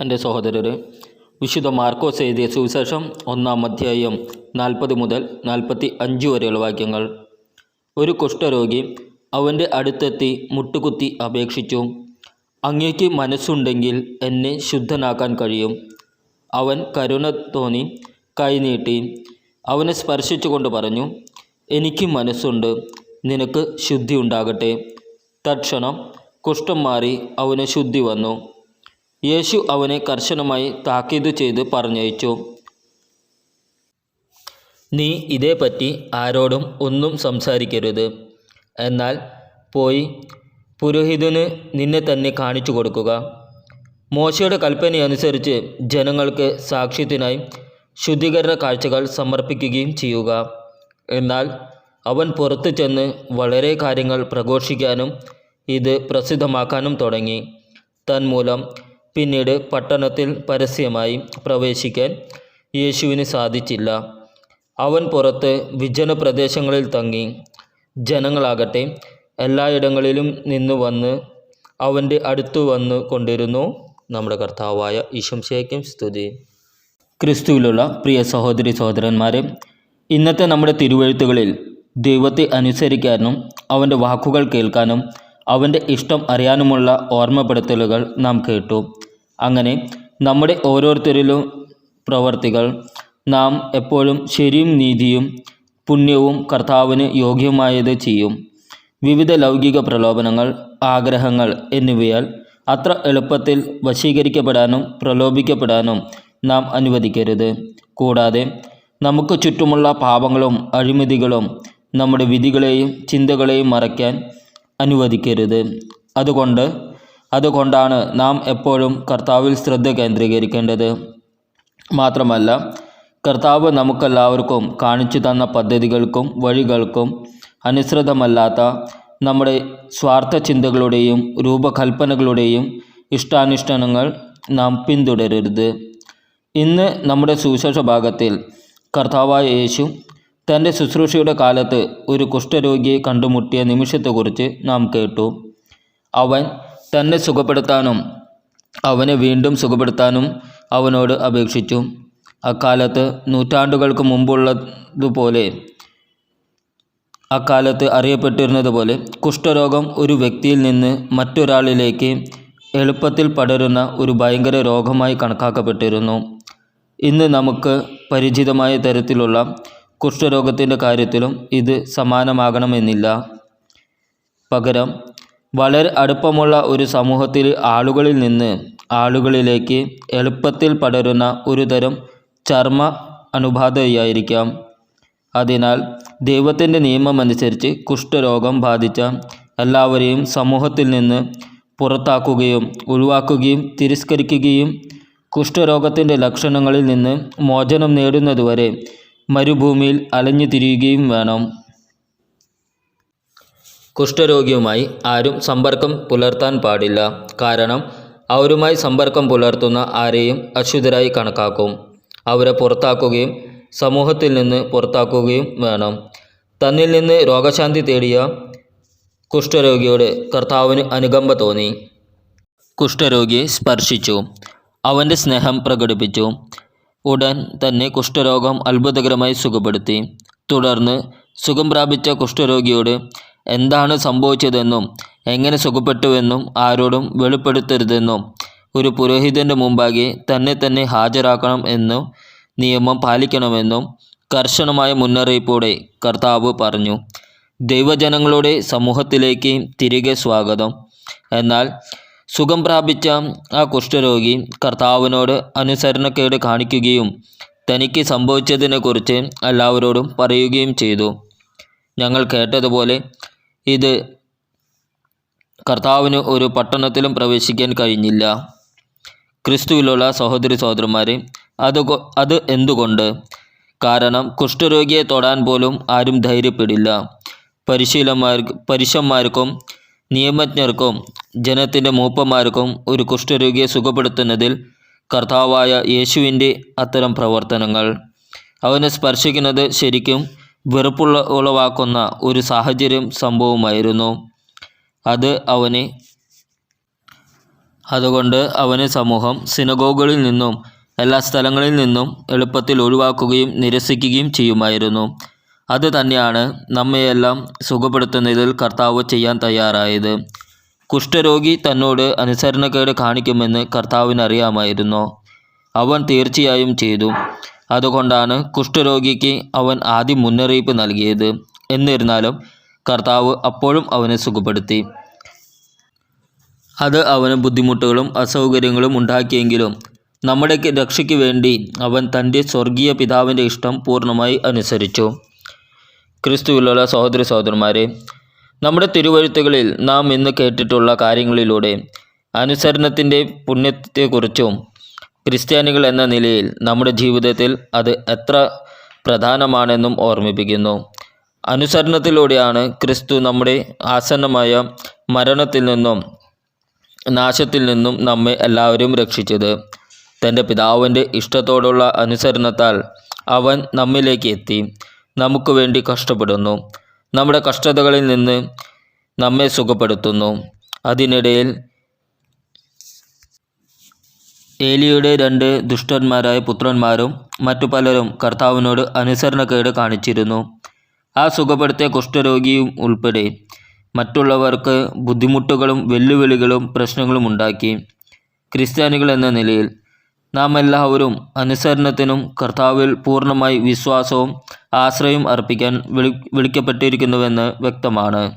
എന്റെ സഹോദരരെ വിശുദ്ധ മാർക്കോസ് എഴുതിയ സുവിശേഷം ഒന്നാം അധ്യായം നാൽപ്പത് മുതൽ നാൽപ്പത്തി അഞ്ച് വരെയുള്ള വാക്യങ്ങൾ. ഒരു കുഷ്ഠരോഗി അവന്റെ അടുത്തെത്തി മുട്ടുകുത്തി അപേക്ഷിച്ചു. അങ്ങേക്ക് മനസ്സുണ്ടെങ്കിൽ എന്നെ ശുദ്ധനാക്കാൻ കഴിയും. അവൻ കരുണ തോന്നി കൈനീട്ടി അവനെ സ്പർശിച്ചുകൊണ്ട് പറഞ്ഞു എനിക്ക് മനസ്സുണ്ട് നിനക്ക് ശുദ്ധി ഉണ്ടാകട്ടെ. തക്ഷണം കുഷ്ഠം മാറി അവന് ശുദ്ധി വന്നു. യേശു അവനെ കർശനമായി താക്കീത് ചെയ്ത് പറഞ്ഞയച്ചു. നീ ഇതേപ്പറ്റി ആരോടും ഒന്നും സംസാരിക്കരുത്. എന്നാൽ പോയി പുരോഹിതന് നിന്നെ തന്നെ കാണിച്ചു കൊടുക്കുക. മോശയുടെ കൽപ്പനയനുസരിച്ച് ജനങ്ങൾക്ക് സാക്ഷ്യത്തിനായി ശുദ്ധീകരണ കാഴ്ചകൾ സമർപ്പിക്കുകയും ചെയ്യുക. എന്നാൽ അവൻ പുറത്തു ചെന്ന് വളരെ കാര്യങ്ങൾ പ്രഘോഷിക്കാനും ഇത് പ്രസിദ്ധമാക്കാനും തുടങ്ങി. തന്മൂലം പിന്നീട് പട്ടണത്തിൽ പരസ്യമായി പ്രവേശിക്കാൻ യേശുവിന് സാധിച്ചില്ല. അവൻ പുറത്ത് വിജന പ്രദേശങ്ങളിൽ തങ്ങി ജനങ്ങളാകട്ടെ എല്ലായിടങ്ങളിലും നിന്ന് വന്ന് അവന്റെ അടുത്തു വന്ന് കൊണ്ടിരുന്നു. നമ്മുടെ കർത്താവായ ഈശംശയ്ക്കും സ്തുതി. ക്രിസ്തുവിലുള്ള പ്രിയ സഹോദരി സഹോദരന്മാരെ ഇന്നത്തെ നമ്മുടെ തിരുവഴുത്തുകളിൽ ദൈവത്തെ അനുസരിക്കാനും അവന്റെ വാക്കുകൾ കേൾക്കാനും അവന്റെ ഇഷ്ടം അറിയാനുമുള്ള ഓർമ്മപ്പെടുത്തലുകൾ നാം കേട്ടു. അങ്ങനെ നമ്മുടെ ഓരോരുത്തരിലും പ്രവർത്തികൾ. നാം എപ്പോഴും ശരിയും നീതിയും പുണ്യവും കർത്താവിന് യോഗ്യമായത് ചെയ്യും. വിവിധ ലൗകിക പ്രലോഭനങ്ങൾ ആഗ്രഹങ്ങൾ എന്നിവയാൽ അത്ര എളുപ്പത്തിൽ വശീകരിക്കപ്പെടാനും പ്രലോഭിക്കപ്പെടാനും നാം അനുവദിക്കരുത്. കൂടാതെ നമുക്ക് ചുറ്റുമുള്ള പാപങ്ങളും അഴിമതികളും നമ്മുടെ വിധികളെയും ചിന്തകളെയും മറയ്ക്കാൻ അനുവദിക്കരുത്. അതുകൊണ്ട് അതുകൊണ്ടാണ് നാം എപ്പോഴും കർത്താവിൽ ശ്രദ്ധ കേന്ദ്രീകരിക്കേണ്ടത്. മാത്രമല്ല കർത്താവ് നമുക്കെല്ലാവർക്കും കാണിച്ചു തന്ന പദ്ധതികൾക്കും വഴികൾക്കും അനുസൃതമല്ലാത്ത നമ്മുടെ സ്വാർത്ഥ ചിന്തകളുടെയും രൂപകൽപ്പനകളുടെയും ഇഷ്ടാനിഷ്ടങ്ങൾ നാം പിന്തുടരരുത്. ഇന്ന് നമ്മുടെ സുവിശേഷ ഭാഗത്തിൽ കർത്താവായ യേശു തന്റെ ശുശ്രൂഷയുടെ കാലത്ത് ഒരു കുഷ്ഠരോഗിയെ കണ്ടുമുട്ടിയ നിമിഷത്തെക്കുറിച്ച് നാം കേട്ടു. അവൻ തന്നെ സുഖപ്പെടുത്താനും അവനെ വീണ്ടും സുഖപ്പെടുത്താനും അവനോട് അപേക്ഷിച്ചു. അക്കാലത്ത് നൂറ്റാണ്ടുകൾക്ക് മുമ്പുള്ളതുപോലെ അക്കാലത്ത് അറിയപ്പെട്ടിരുന്നതുപോലെ കുഷ്ഠരോഗം ഒരു വ്യക്തിയിൽ നിന്ന് മറ്റൊരാളിലേക്ക് എളുപ്പത്തിൽ പടരുന്ന ഒരു ഭയങ്കര രോഗമായി കണക്കാക്കപ്പെട്ടിരുന്നു. ഇന്ന് നമുക്ക് പരിചിതമായ തരത്തിലുള്ള കുഷ്ഠരോഗത്തിന്റെ കാര്യത്തിലും ഇത് സമാനമാകണമെന്നില്ല. പകരം വളരെ അടുപ്പമുള്ള ഒരു സമൂഹത്തിൽ ആളുകളിൽ നിന്ന് ആളുകളിലേക്ക് എളുപ്പത്തിൽ പടരുന്ന ഒരു തരം ചർമ്മ അണുബാധയായിരിക്കാം അതിനാൽ ദൈവത്തിന്റെ നിയമമനുസരിച്ച് കുഷ്ഠരോഗം ബാധിച്ച എല്ലാവരെയും സമൂഹത്തിൽ നിന്ന് പുറത്താക്കുകയും ഒഴിവാക്കുകയും തിരസ്കരിക്കുകയും കുഷ്ഠരോഗത്തിന്റെ ലക്ഷണങ്ങളിൽ നിന്ന് മോചനം നേടുന്നതുവരെ മരുഭൂമിയിൽ അലഞ്ഞു തിരിയുകയും വേണം. കുഷ്ഠരോഗിയുമായി ആരും സമ്പർക്കം പുലർത്താൻ പാടില്ല. കാരണം അവരുമായി സമ്പർക്കം പുലർത്തുന്ന ആരെയും അശുദ്ധരായി കണക്കാക്കും. അവരെ പുറത്താക്കുകയും സമൂഹത്തിൽ നിന്ന് പുറത്താക്കുകയും വേണം. തന്നിൽ നിന്ന് രോഗശാന്തി തേടിയ കുഷ്ഠരോഗിയോട് കർത്താവിന് അനുകമ്പ തോന്നി. കുഷ്ഠരോഗിയെ സ്പർശിച്ചു. അവന്റെ സ്നേഹം പ്രകടിപ്പിച്ചു. ഉടൻ തന്നെ കുഷ്ഠരോഗം അത്ഭുതകരമായി സുഖപ്പെടുത്തി. തുടർന്ന് സുഖം പ്രാപിച്ച കുഷ്ഠരോഗിയോട് എന്താണ് സംഭവിച്ചതെന്നും എങ്ങനെ സുഖപ്പെട്ടുവെന്നും ആരോടും വെളിപ്പെടുത്തരുതെന്നും ഒരു പുരോഹിതന്റെ മുമ്പാകെ തന്നെ തന്നെ ഹാജരാക്കണം എന്നും നിയമം പാലിക്കണമെന്നും കർശനമായ മുന്നറിയിപ്പോടെ കർത്താവ് പറഞ്ഞു. ദൈവജനങ്ങളുടെ സമൂഹത്തിലേക്ക് തിരികെ സ്വാഗതം. എന്നാൽ സുഖം പ്രാപിച്ച ആ കുഷ്ഠരോഗി കർത്താവിനോട് അനുസരണക്കേട് കാണിക്കുകയും തനിക്ക് സംഭവിച്ചതിനെക്കുറിച്ച് എല്ലാവരോടും പറയുകയും ചെയ്തു. ഞങ്ങൾ കേട്ടതുപോലെ ഇത് കർത്താവിന് ഒരു പട്ടണത്തിലും പ്രവേശിക്കാൻ കഴിഞ്ഞില്ല. ക്രിസ്തുവിലുള്ള സഹോദരി സഹോദരന്മാരെ അത് അത് എന്തുകൊണ്ട്? കാരണം കുഷ്ഠരോഗിയെ തൊടാൻ പോലും ആരും ധൈര്യപ്പെടില്ല. പരിശീലന്മാർ പരുഷന്മാർക്കും നിയമജ്ഞർക്കും ജനത്തിന്റെ മൂപ്പന്മാർക്കും ഒരു കുഷ്ഠരോഗിയെ സുഖപ്പെടുത്തുന്നതിൽ കർത്താവായ യേശുവിന്റെ അത്തരം പ്രവർത്തനങ്ങൾ. അവനെ സ്പർശിക്കുന്നത് ശരിക്കും വെറുപ്പുള്ള ഉളവാക്കുന്ന ഒരു സാഹചര്യം സംഭവമായിരുന്നു. അത് അവന് അതുകൊണ്ട് അവന് സമൂഹം സിനഗോഗുകളിൽ നിന്നും എല്ലാ സ്ഥലങ്ങളിൽ നിന്നും എളുപ്പത്തിൽ ഒഴിവാക്കുകയും നിരസിക്കുകയും ചെയ്യുമായിരുന്നു. അത് തന്നെയാണ് നമ്മയെല്ലാം സുഖപ്പെടുത്തുന്നതിൽ കർത്താവ് ചെയ്യാൻ തയ്യാറായത്. കുഷ്ഠരോഗി തന്നോട് അനുസരണക്കേട് കാണിക്കുമെന്ന് കർത്താവിനറിയാമായിരുന്നു. അവൻ തീർച്ചയായും ചെയ്തു. അതുകൊണ്ടാണ് കുഷ്ഠരോഗിക്ക് അവൻ ആദ്യം മുന്നറിയിപ്പ് നൽകിയത്. എന്നിരുന്നാലും കർത്താവ് അപ്പോഴും അവനെ സുഖപ്പെടുത്തി. അത് അവന് ബുദ്ധിമുട്ടുകളും അസൗകര്യങ്ങളും ഉണ്ടാക്കിയെങ്കിലും നമ്മുടെ രക്ഷയ്ക്ക് വേണ്ടി അവൻ തന്റെ സ്വർഗീയ പിതാവിന്റെ ഇഷ്ടം പൂർണമായി അനുസരിച്ചു. ക്രിസ്തുവിലുള്ള സഹോദര സഹോദരന്മാരെ നമ്മുടെ തിരുവഴുത്തുകളിൽ നാം ഇന്ന് കേട്ടിട്ടുള്ള കാര്യങ്ങളിലൂടെ അനുസരണത്തിന്റെ പുണ്യത്തെക്കുറിച്ചും ക്രിസ്ത്യാനികൾ എന്ന നിലയിൽ നമ്മുടെ ജീവിതത്തിൽ അത് എത്ര പ്രധാനമാണെന്നും ഓർമ്മിപ്പിക്കുന്നു. അനുസരണത്തിലൂടെയാണ് ക്രിസ്തു നമ്മുടെ ആസന്നമായ മരണത്തിൽ നിന്നും നാശത്തിൽ നിന്നും നമ്മെ എല്ലാവരും രക്ഷിച്ചത്. തന്റെ പിതാവിന്റെ ഇഷ്ടത്തോടുള്ള അനുസരണത്താൽ അവൻ നമ്മിലേക്ക് എത്തി. നമുക്ക് വേണ്ടി കഷ്ടപ്പെടുന്നു. നമ്മുടെ കഷ്ടതകളിൽ നിന്ന് നമ്മെ സുഖപ്പെടുത്തുന്നു. അതിനിടയിൽ ഏലിയുടെ രണ്ട് ദുഷ്ടന്മാരായ പുത്രന്മാരും മറ്റു പലരും കർത്താവിനോട് അനുസരണക്കേട് കാണിച്ചിരുന്നു. ആ സുഖപ്പെടുത്തിയ കുഷ്ഠരോഗിയും ഉൾപ്പെടെ മറ്റുള്ളവർക്ക് ബുദ്ധിമുട്ടുകളും വെല്ലുവിളികളും പ്രശ്നങ്ങളും ഉണ്ടാക്കി. ക്രിസ്ത്യാനികൾ എന്ന നിലയിൽ നാം എല്ലാവരും അനുസരണത്തിനും കർത്താവിൽ പൂർണമായി വിശ്വാസവും ആശ്രയം അർപ്പിക്കാൻ വിളി വിളിക്കപ്പെട്ടിരിക്കുന്നുവെന്ന് വ്യക്തമാണ്.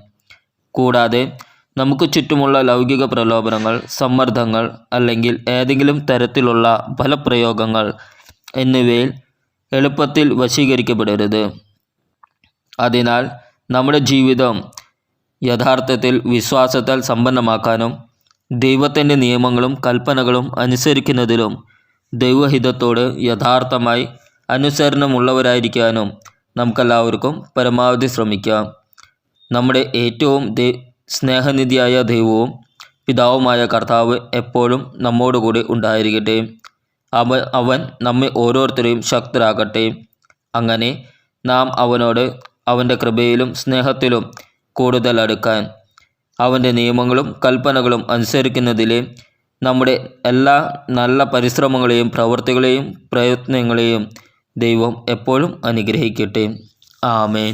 കൂടാതെ നമുക്ക് ചുറ്റുമുള്ള ലൗകിക പ്രലോഭനങ്ങൾ സമ്മർദ്ദങ്ങൾ അല്ലെങ്കിൽ ഏതെങ്കിലും തരത്തിലുള്ള ഫലപ്രയോഗങ്ങൾ എന്നിവയിൽ എളുപ്പത്തിൽ വശീകരിക്കപ്പെടരുത്. അതിനാൽ നമ്മുടെ ജീവിതം യഥാർത്ഥത്തിൽ വിശ്വാസത്താൽ സമ്പന്നമാക്കാനും ദൈവത്തിന്റെ നിയമങ്ങളും കൽപ്പനകളും അനുസരിക്കുന്നതിലും ദൈവഹിതത്തോട് യഥാർത്ഥമായി അനുസരണമുള്ളവരായിരിക്കാനും നമുക്കെല്ലാവർക്കും പരമാവധി ശ്രമിക്കാം. നമ്മുടെ ഏറ്റവും സ്നേഹനിധിയായ ദൈവവും പിതാവുമായ കർത്താവ് എപ്പോഴും നമ്മോടുകൂടി ഉണ്ടായിരിക്കട്ടെ. അവ അവൻ നമ്മെ ഓരോരുത്തരെയും ശക്തരാക്കട്ടെ. അങ്ങനെ നാം അവനോട് അവന്റെ കൃപയിലും സ്നേഹത്തിലും കൂടുതൽ അടുക്കാൻ അവന്റെ നിയമങ്ങളും കൽപ്പനകളും അനുസരിക്കുന്നതിലെ നമ്മുടെ എല്ലാ നല്ല പരിശ്രമങ്ങളെയും പ്രവൃത്തികളെയും പ്രയത്നങ്ങളെയും ദൈവം എപ്പോഴും അനുഗ്രഹിക്കട്ടെ. ആമേൻ.